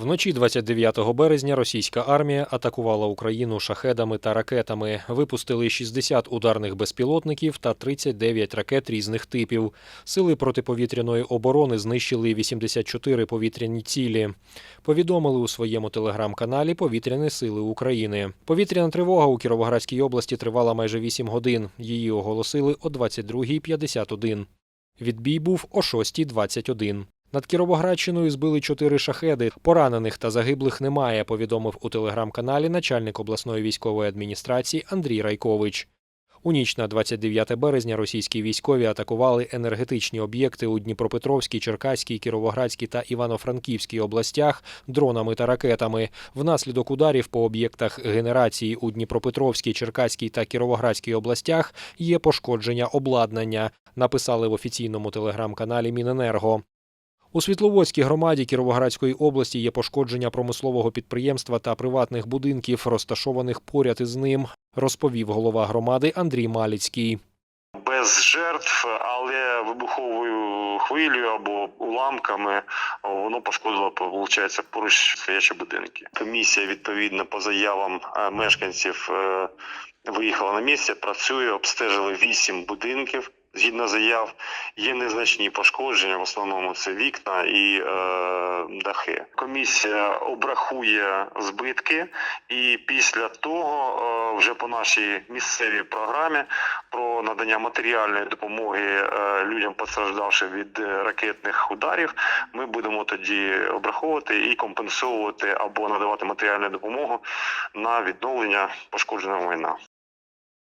Вночі 29 березня російська армія атакувала Україну шахедами та ракетами. Випустили 60 ударних безпілотників та 39 ракет різних типів. Сили протиповітряної оборони знищили 84 повітряні цілі. Повідомили у своєму телеграм-каналі Повітряні сили України. Повітряна тривога у Кіровоградській області тривала майже 8 годин. Її оголосили о 22.51. Відбій був о 6.21. Над Кіровоградщиною збили чотири шахеди. Поранених та загиблих немає, повідомив у телеграм-каналі начальник обласної військової адміністрації Андрій Райкович. У ніч на 29 березня російські військові атакували енергетичні об'єкти у Дніпропетровській, Черкаській, Кіровоградській та Івано-Франківській областях дронами та ракетами. Внаслідок ударів по об'єктах генерації у Дніпропетровській, Черкаській та Кіровоградській областях є пошкодження обладнання. Написали в офіційному телеграм-каналі Міненерго. У Світловодській громаді Кіровоградської області є пошкодження промислового підприємства та приватних будинків, розташованих поряд із ним, розповів голова громади Андрій Маліцький. без жертв, але вибуховою хвилею або уламками воно пошкодило, виходить, поруч стоячі будинки. Комісія відповідно по заявам е, мешканців е, виїхала на місце, працює, обстежили вісім будинків. Згідно заяв, є незначні пошкодження, в основному це вікна і е, дахи. Комісія обрахує збитки, і після того, е, вже по нашій місцевій програмі про надання матеріальної допомоги е, людям, постраждавши від е, ракетних ударів, ми будемо тоді обраховувати і компенсовувати або надавати матеріальну допомогу на відновлення пошкодженого майна.